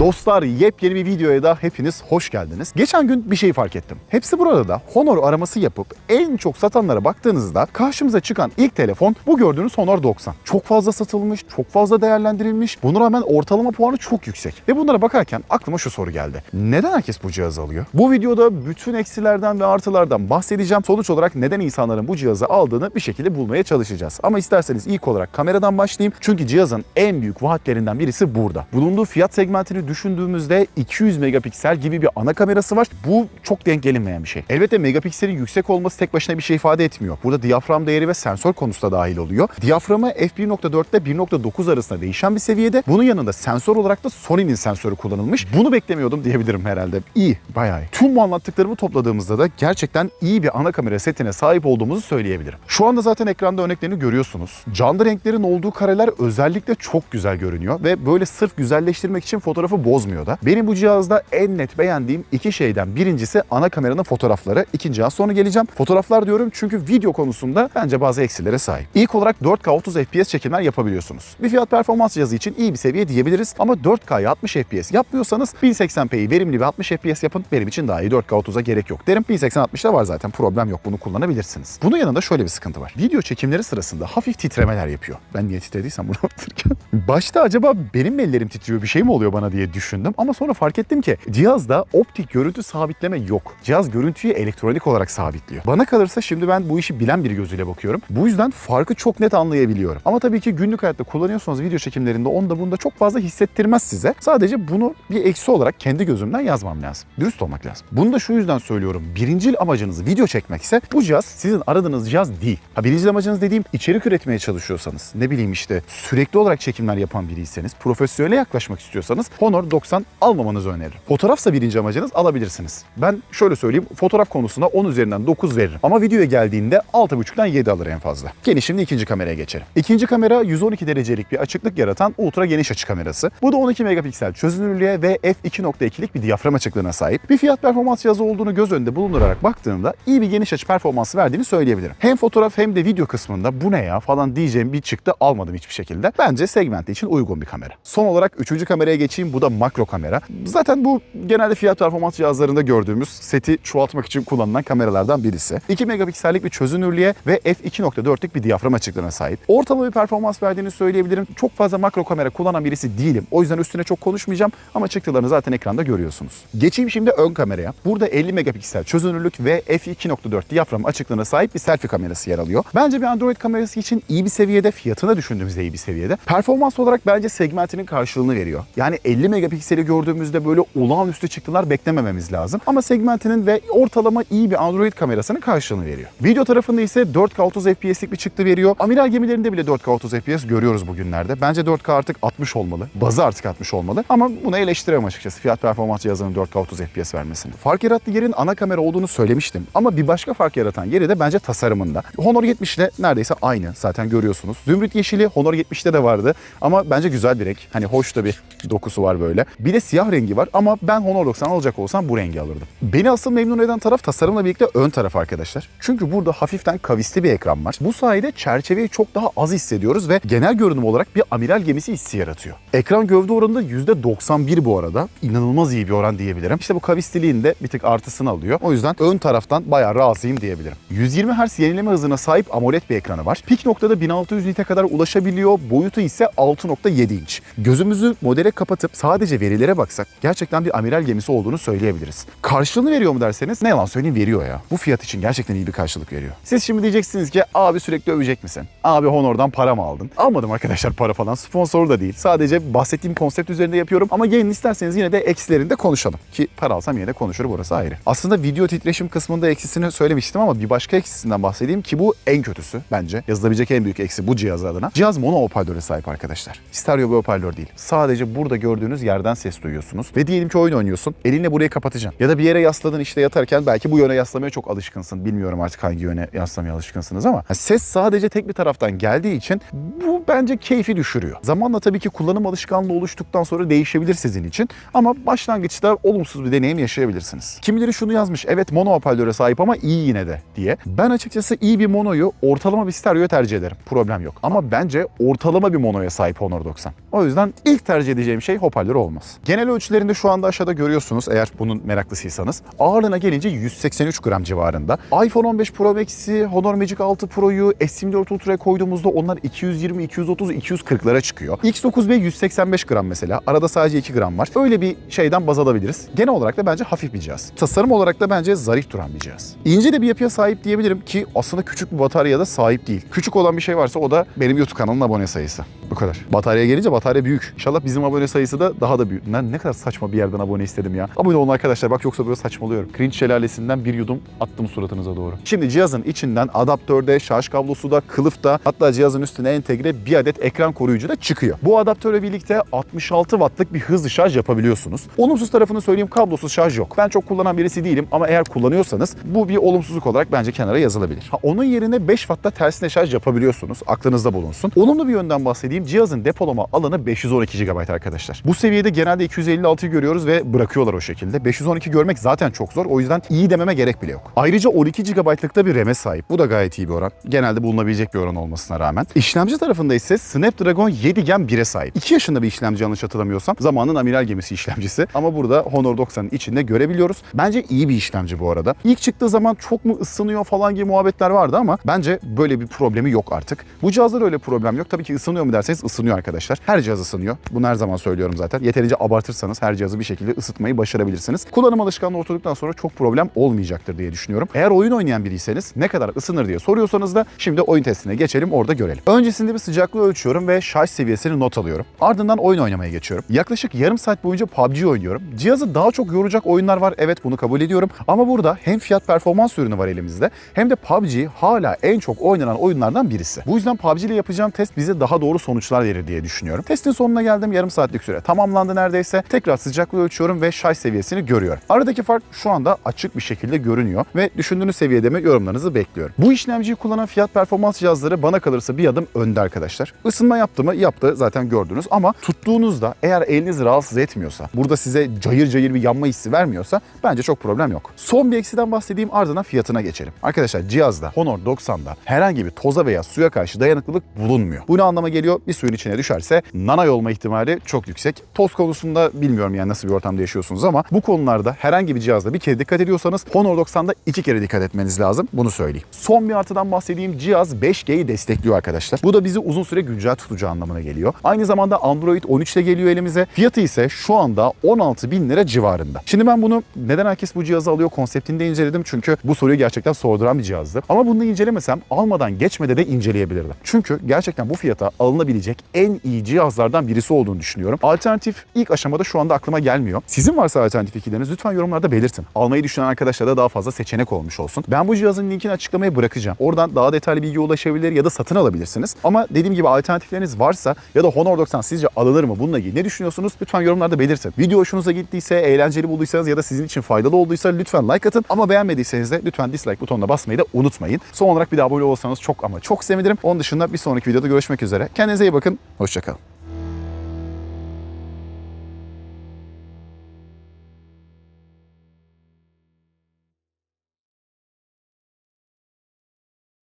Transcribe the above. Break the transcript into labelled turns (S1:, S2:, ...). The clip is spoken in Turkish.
S1: Dostlar yepyeni bir videoya da hepiniz hoş geldiniz. Geçen gün bir şey fark ettim. Hepsi burada da Honor araması yapıp en çok satanlara baktığınızda karşımıza çıkan ilk telefon bu gördüğünüz Honor 90. Çok fazla satılmış, çok fazla değerlendirilmiş. Buna rağmen ortalama puanı çok yüksek. Ve bunlara bakarken aklıma şu soru geldi. Neden herkes bu cihazı alıyor? Bu videoda bütün eksilerden ve artılardan bahsedeceğim. Sonuç olarak neden insanların bu cihazı aldığını bir şekilde bulmaya çalışacağız. Ama isterseniz ilk olarak kameradan başlayayım. Çünkü cihazın en büyük vaatlerinden birisi burada. Bulunduğu fiyat segmentini düşündüğümüzde 200 megapiksel gibi bir ana kamerası var. Bu çok denk gelinmeyen bir şey. Elbette megapikselin yüksek olması tek başına bir şey ifade etmiyor. Burada diyafram değeri ve sensör konusu da dahil oluyor. Diyaframı f1.4 ile 1.9 arasında değişen bir seviyede. Bunun yanında sensör olarak da Sony'nin sensörü kullanılmış. Bunu beklemiyordum diyebilirim herhalde. İyi, bayağı iyi. Tüm bu anlattıklarımı topladığımızda da gerçekten iyi bir ana kamera setine sahip olduğumuzu söyleyebilirim. Şu anda zaten ekranda örneklerini görüyorsunuz. Canlı renklerin olduğu kareler özellikle çok güzel görünüyor ve böyle sırf güzelleştirmek için fotoğrafı bozmuyor da. Benim bu cihazda en net beğendiğim iki şeyden birincisi ana kameranın fotoğrafları. İkinci az sonra geleceğim. Fotoğraflar diyorum çünkü video konusunda bence bazı eksilere sahip. İlk olarak 4K 30 FPS çekimler yapabiliyorsunuz. Bir fiyat performans cihazı için iyi bir seviye diyebiliriz ama 4K'ya 60 FPS yapmıyorsanız 1080p'yi verimli bir 60 FPS yapın. Benim için daha iyi 4K 30'a gerek yok derim. 1080-60'da var zaten problem yok bunu kullanabilirsiniz. Bunun yanında şöyle bir sıkıntı var. Video çekimleri sırasında hafif titremeler yapıyor. Ben niye titrediysem bunu anlatırken. Başta acaba benim ellerim titriyor bir şey mi oluyor bana diye düşündüm ama sonra fark ettim ki cihazda optik görüntü sabitleme yok. Cihaz görüntüyü elektronik olarak sabitliyor. Bana kalırsa şimdi ben bu işi bilen bir gözüyle bakıyorum. Bu yüzden farkı çok net anlayabiliyorum. Ama tabii ki günlük hayatta kullanıyorsanız video çekimlerinde onda bunda çok fazla hissettirmez size. Sadece bunu bir eksi olarak kendi gözümden yazmam lazım. Dürüst olmak lazım. Bunu da şu yüzden söylüyorum. Birincil amacınız video çekmekse bu cihaz sizin aradığınız cihaz değil. Ha birincil amacınız dediğim içerik üretmeye çalışıyorsanız, ne bileyim işte sürekli olarak çekimler yapan biriyseniz, profesyonele yaklaşmak istiyorsanız Honor 90 almamanızı öneririm. Fotoğrafsa birinci amacınız alabilirsiniz. Ben şöyle söyleyeyim fotoğraf konusunda 10 üzerinden 9 veririm. Ama videoya geldiğinde 6.5'dan 7 alır en fazla. Gelin şimdi ikinci kameraya geçelim. İkinci kamera 112 derecelik bir açıklık yaratan ultra geniş açı kamerası. Bu da 12 megapiksel çözünürlüğe ve f2.2'lik bir diyafram açıklığına sahip. Bir fiyat performans cihazı olduğunu göz önünde bulundurarak baktığımda iyi bir geniş açı performansı verdiğini söyleyebilirim. Hem fotoğraf hem de video kısmında bu ne ya falan diyeceğim bir çıktı almadım hiçbir şekilde. Bence segmenti için uygun bir kamera. Son olarak üçüncü kameraya geçeyim. Bu da makro kamera. Zaten bu genelde fiyat performans cihazlarında gördüğümüz seti çoğaltmak için kullanılan kameralardan birisi. 2 megapiksellik bir çözünürlüğe ve f2.4'lük bir diyafram açıklığına sahip. Ortalama bir performans verdiğini söyleyebilirim. Çok fazla makro kamera kullanan birisi değilim. O yüzden üstüne çok konuşmayacağım ama çıktılarını zaten ekranda görüyorsunuz. Geçeyim şimdi ön kameraya. Burada 50 megapiksel çözünürlük ve f2.4 diyafram açıklığına sahip bir selfie kamerası yer alıyor. Bence bir Android kamerası için iyi bir seviyede, fiyatına düşündüğümüzde iyi bir seviyede. Performans olarak bence segmentinin karşılığını veriyor. Yani 50 megapikseli gördüğümüzde böyle olağanüstü çıktılar beklemememiz lazım. Ama segmentinin ve ortalama iyi bir Android kamerasının karşılığını veriyor. Video tarafında ise 4K 30 FPS'lik bir çıktı veriyor. Amiral gemilerinde bile 4K 30 FPS görüyoruz bugünlerde. Bence 4K artık 60 olmalı. Bazı artık 60 olmalı. Ama bunu eleştiremem açıkçası. Fiyat performans cihazının 4K 30 FPS vermesini. Fark yarattığı yerin ana kamera olduğunu söylemiştim. Ama bir başka fark yaratan yeri de bence tasarımında. Honor 70 ile neredeyse aynı. Zaten görüyorsunuz. Zümrüt yeşili Honor 70'te de vardı. Ama bence güzel bir renk. Hani hoş da bir dokusu var böyle. Bir de siyah rengi var ama ben Honor 90 alacak olsam bu rengi alırdım. Beni asıl memnun eden taraf tasarımla birlikte ön taraf arkadaşlar. Çünkü burada hafiften kavisli bir ekran var. Bu sayede çerçeveyi çok daha az hissediyoruz ve genel görünüm olarak bir amiral gemisi hissi yaratıyor. Ekran gövde oranı da %91 bu arada. İnanılmaz iyi bir oran diyebilirim. İşte bu kavisliliğin de bir tık artısını alıyor. O yüzden ön taraftan bayağı razıyım diyebilirim. 120 Hz yenileme hızına sahip AMOLED bir ekranı var. Pik noktada 1600 nite kadar ulaşabiliyor. Boyutu ise 6.7 inç. Gözümüzü modele kapatıp sadece verilere baksak gerçekten bir amiral gemisi olduğunu söyleyebiliriz. Karşılığını veriyor mu derseniz ne yalan söyleyeyim veriyor ya. Bu fiyat için gerçekten iyi bir karşılık veriyor. Siz şimdi diyeceksiniz ki abi sürekli övecek misin? Abi Honor'dan para mı aldın? Almadım arkadaşlar para falan. Sponsor da değil. Sadece bahsettiğim konsept üzerinde yapıyorum ama gelin isterseniz yine de eksilerini de konuşalım. Ki para alsam yine de konuşur burası ayrı. Aslında video titreşim kısmında eksisini söylemiştim ama bir başka eksisinden bahsedeyim ki bu en kötüsü bence. Yazılabilecek en büyük eksi bu cihaz adına. Cihaz mono hoparlöre sahip arkadaşlar. Stereo bir hoparlör değil. Sadece burada gördüğünüz yerden ses duyuyorsunuz. Ve diyelim ki oyun oynuyorsun. Elinle burayı kapatacaksın. Ya da bir yere yasladın işte yatarken belki bu yöne yaslamaya çok alışkınsın. Bilmiyorum artık hangi yöne yaslamaya alışkınsınız ama ses sadece tek bir taraftan geldiği için bu bence keyfi düşürüyor. Zamanla tabii ki kullanım alışkanlığı oluştuktan sonra değişebilir sizin için ama başlangıçta olumsuz bir deneyim yaşayabilirsiniz. Kimileri şunu yazmış evet mono hoparlöre sahip ama iyi yine de diye. Ben açıkçası iyi bir monoyu ortalama bir stereoya tercih ederim. Problem yok. Ama bence ortalama bir monoya sahip Honor 90. O yüzden ilk tercih edeceğim şey hoparlör ihtimalleri olmaz. Genel ölçülerinde şu anda aşağıda görüyorsunuz eğer bunun meraklısıysanız. Ağırlığına gelince 183 gram civarında. iPhone 15 Pro Max'i, Honor Magic 6 Pro'yu S24 Ultra'ya koyduğumuzda onlar 220, 230, 240'lara çıkıyor. X9B 185 gram mesela. Arada sadece 2 gram var. Öyle bir şeyden baz alabiliriz. Genel olarak da bence hafif bir cihaz. Tasarım olarak da bence zarif duran bir cihaz. İnce de bir yapıya sahip diyebilirim ki aslında küçük bir bataryaya da sahip değil. Küçük olan bir şey varsa o da benim YouTube kanalımın abone sayısı. Bu kadar. Bataryaya gelince batarya büyük. İnşallah bizim abone sayısı da daha da büyük. Lan ne kadar saçma bir yerden abone istedim ya. Abone olun arkadaşlar bak yoksa böyle saçmalıyorum. Cringe şelalesinden bir yudum attım suratınıza doğru. Şimdi cihazın içinden adaptörde, şarj kablosu da, kılıf da hatta cihazın üstüne entegre bir adet ekran koruyucu da çıkıyor. Bu adaptörle birlikte 66 wattlık bir hızlı şarj yapabiliyorsunuz. Olumsuz tarafını söyleyeyim kablosuz şarj yok. Ben çok kullanan birisi değilim ama eğer kullanıyorsanız bu bir olumsuzluk olarak bence kenara yazılabilir. Ha, onun yerine 5 wattta tersine şarj yapabiliyorsunuz. Aklınızda bulunsun. Olumlu bir yönden bahsedeyim. Cihazın depolama alanı 512 GB arkadaşlar. Bu seviyede genelde 256'yı görüyoruz ve bırakıyorlar o şekilde. 512 görmek zaten çok zor. O yüzden iyi dememe gerek bile yok. Ayrıca 12 GB'lıkta bir RAM'e sahip. Bu da gayet iyi bir oran. Genelde bulunabilecek bir oran olmasına rağmen. İşlemci tarafında ise Snapdragon 7 Gen 1'e sahip. 2 yaşında bir işlemci yanlış hatırlamıyorsam. Zamanın amiral gemisi işlemcisi. Ama burada Honor 90'ın içinde görebiliyoruz. Bence iyi bir işlemci bu arada. İlk çıktığı zaman çok mu ısınıyor falan gibi muhabbetler vardı ama bence böyle bir problemi yok artık. Bu cihazda öyle problem yok. Tabii ki ısınıyor mu derseniz ısınıyor arkadaşlar. Her cihaz ısınıyor. Bunu her zaman söylüyorum zaten. Yeterince abartırsanız her cihazı bir şekilde ısıtmayı başarabilirsiniz. Kullanım alışkanlığı oturduktan sonra çok problem olmayacaktır diye düşünüyorum. Eğer oyun oynayan biriyseniz ne kadar ısınır diye soruyorsanız da şimdi oyun testine geçelim orada görelim. Öncesinde bir sıcaklığı ölçüyorum ve şarj seviyesini not alıyorum. Ardından oyun oynamaya geçiyorum. Yaklaşık yarım saat boyunca PUBG oynuyorum. Cihazı daha çok yoracak oyunlar var. Evet bunu kabul ediyorum. Ama burada hem fiyat performans ürünü var elimizde hem de PUBG hala en çok oynanan oyunlardan birisi. Bu yüzden PUBG ile yapacağım test bize daha doğru sonuçlar verir diye düşünüyorum. Testin sonuna geldim. Yarım saatlik süre tamamlandı neredeyse. Tekrar sıcaklığı ölçüyorum ve şarj seviyesini görüyorum. Aradaki fark şu anda açık bir şekilde görünüyor ve düşündüğünüz seviyede mi yorumlarınızı bekliyorum. Bu işlemciyi kullanan fiyat performans cihazları bana kalırsa bir adım önde arkadaşlar. Isınma yaptı mı? Yaptı zaten gördünüz ama tuttuğunuzda eğer elinizi rahatsız etmiyorsa, burada size cayır cayır bir yanma hissi vermiyorsa bence çok problem yok. Son bir eksiden bahsedeyim ardından fiyatına geçelim. Arkadaşlar cihazda Honor 90'da herhangi bir toza veya suya karşı dayanıklılık bulunmuyor. Bu ne anlama geliyor? Bir suyun içine düşerse nanay olma ihtimali çok yüksek. Toz konusunda bilmiyorum yani nasıl bir ortamda yaşıyorsunuz ama bu konularda herhangi bir cihazda bir kere dikkat ediyorsanız Honor 90'da iki kere dikkat etmeniz lazım. Bunu söyleyeyim. Son bir artıdan bahsedeyim. Cihaz 5G'yi destekliyor arkadaşlar. Bu da bizi uzun süre güncel tutacağı anlamına geliyor. Aynı zamanda Android 13 ile geliyor elimize. Fiyatı ise şu anda 16 bin lira civarında. Şimdi ben bunu neden herkes bu cihazı alıyor konseptinde inceledim. Çünkü bu soruyu gerçekten sorduran bir cihazdı. Ama bunu incelemesem almadan geçmede de inceleyebilirdim. Çünkü gerçekten bu fiyata alınabilecek en iyi cihazlardan birisi olduğunu düşünüyorum. Alternatif ilk aşamada şu anda aklıma gelmiyor. Sizin varsa alternatif fikirleriniz lütfen yorumlarda belirtin. Almayı düşünen arkadaşlara da daha fazla seçenek olmuş olsun. Ben bu cihazın linkini açıklamaya bırakacağım. Oradan daha detaylı bilgi ulaşabilir ya da satın alabilirsiniz. Ama dediğim gibi alternatifleriniz varsa ya da Honor 90 sizce alınır mı? Bununla ilgili ne düşünüyorsunuz? Lütfen yorumlarda belirtin. Video hoşunuza gittiyse, eğlenceli bulduysanız ya da sizin için faydalı olduysa lütfen like atın. Ama beğenmediyseniz de lütfen dislike butonuna basmayı da unutmayın. Son olarak bir de abone olursanız çok ama çok sevinirim. Onun dışında bir sonraki videoda görüşmek üzere. Kendinize iyi bakın. Hoşçakalın.